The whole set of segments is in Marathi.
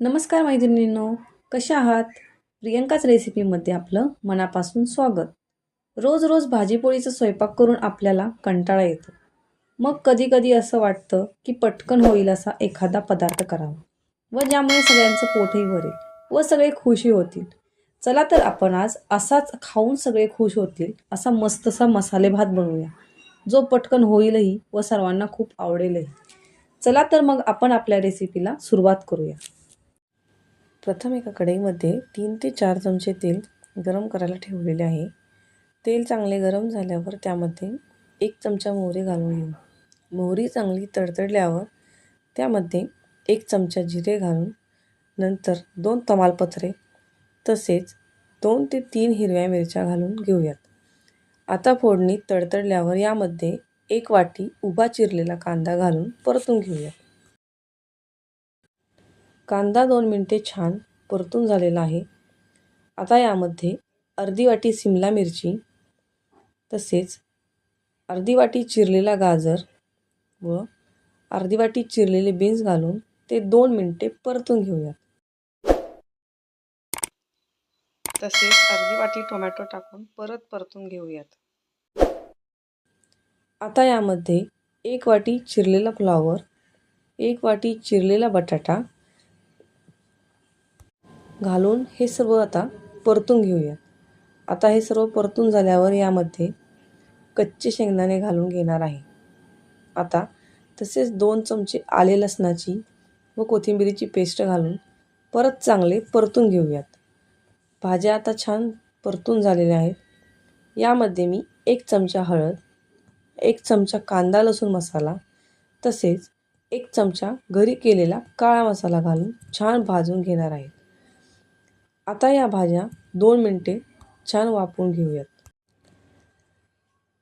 नमस्कार मैत्रिणींनो कशा आहात? प्रियंकाच रेसिपीमध्ये आपलं मनापासून स्वागत. रोज रोज भाजीपोळीचा स्वयंपाक करून आपल्याला कंटाळा येतो. मग कधी कधी असं वाटतं की पटकन होईल असा एखादा पदार्थ करावा. व ज्यामुळे सगळ्यांचं पोटही भरेल व सगळे खुशी होतील. चला तर आपण आज असाच खाऊन सगळे खुश होतील असा मस्तसा मसाले भात बनवूया जो पटकन होईलही व सर्वांना खूप आवडेलही. चला तर मग आपण आपल्या रेसिपीला सुरुवात करूया. प्रथम एका कढईमध्ये तीन ते चार चमचे तेल गरम करायला ठेवलेले आहे. तेल चांगले गरम झाल्यावर त्यामध्ये एक चमचा मोहरी घालून घेऊ. मोहरी चांगली तडतडल्यावर त्यामध्ये एक चमचा जिरे घालून नंतर दोन तमालपत्रे तसेच दोन ते तीन हिरव्या मिरच्या घालून घेऊयात. आता फोडणी तडतडल्यावर यामध्ये एक वाटी उभा चिरलेला कांदा घालून परतून घेऊयात. कांदा दोन मिनटे छान परतून झालेला आहे. आता यामध्ये अर्धी वाटी सिमला मिरची तसेच अर्धी वाटी चिरलेला गाजर व अर्धी वाटी चिरलेले बीन्स घालून ते दोन मिनटे परतून घेऊयात. तसेच अर्धी वाटी टोमॅटो टाकून परत परतून घेऊयात. आता यामध्ये एक वाटी चिरलेला फ्लॉवर एक वाटी चिरलेला बटाटा घालून हे सर्व आता परतून घेऊया. आता हे सर्व परतून झाल्यावर यामध्ये कच्चे शेंगदाणे घालून घेणार आहे. आता तसेच दोन चमचे आले लसणाची व कोथिंबिरीची पेस्ट घालून परत चांगले परतून घेऊयात. भाज्या आता छान परतून झालेल्या आहेत. यामध्ये मी एक चमचा हळद एक चमचा कांदा लसूण मसाला तसेच एक चमचा घरी केलेला काळा मसाला घालून छान भाजून घेणार आहेत आता या भाज्या दोन मिनटे छान वापरून घेऊयात.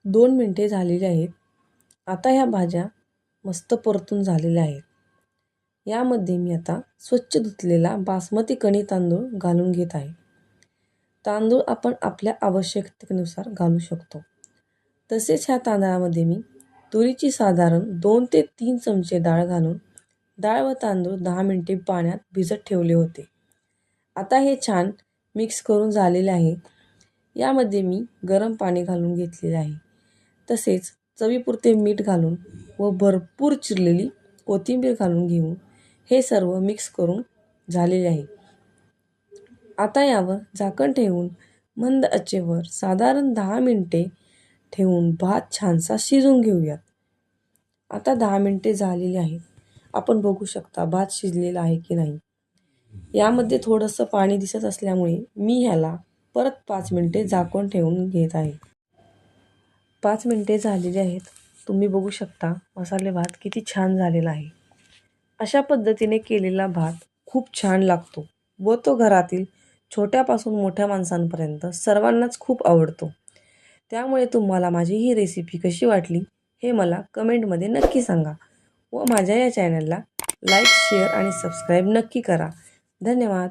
दोन मिनटे झालेली आहेत. आता ह्या भाज्या मस्त परतून झालेल्या आहेत. यामध्ये मी आता स्वच्छ धुतलेला बासमती कणी तांदूळ घालून घेत आहे. तांदूळ आपण आपल्या आवश्यकतेनुसार घालू शकतो. तसेच ह्या तांदळामध्ये मी तुरीची साधारण दोन ते तीन चमचे डाळ घालून डाळ व तांदूळ दहा मिनटे पाण्यात भिजत ठेवले होते. आता हे छान मिक्स करून झालेले आहे. यामध्ये मी गरम पाणी घालून घेतलेले आहे. तसेच चवीपुरते मीठ घालून व भरपूर चिरलेली कोथिंबीर घालून घेऊन हे सर्व मिक्स करून झालेले आहे. आता यावर झाकण ठेवून मंद आचेवर साधारण दहा मिनटे ठेवून भात छानसा शिजून घेऊयात. आता दहा मिनटे झालेली आहेत. आपण बघू शकता भात शिजलेला आहे की नाही. यामध्ये थोडंसं पाणी दिसत असल्यामुळे मी ह्याला परत पाच मिनटे झाकून ठेवून घेत आहे. पाच मिनटे झालेली आहेत. तुम्ही बघू शकता मसाले भात किती छान झालेला आहे. अशा पद्धतीने केलेला भात खूप छान लागतो व तो घरातील छोट्यापासून मोठ्या माणसांपर्यंत सर्वांनाच खूप आवडतो. त्यामुळे तुम्हाला माझी ही रेसिपी कशी वाटली हे मला कमेंटमध्ये नक्की सांगा व माझ्या या चॅनलला लाईक शेअर आणि सबस्क्राईब नक्की करा. धन्यवाद.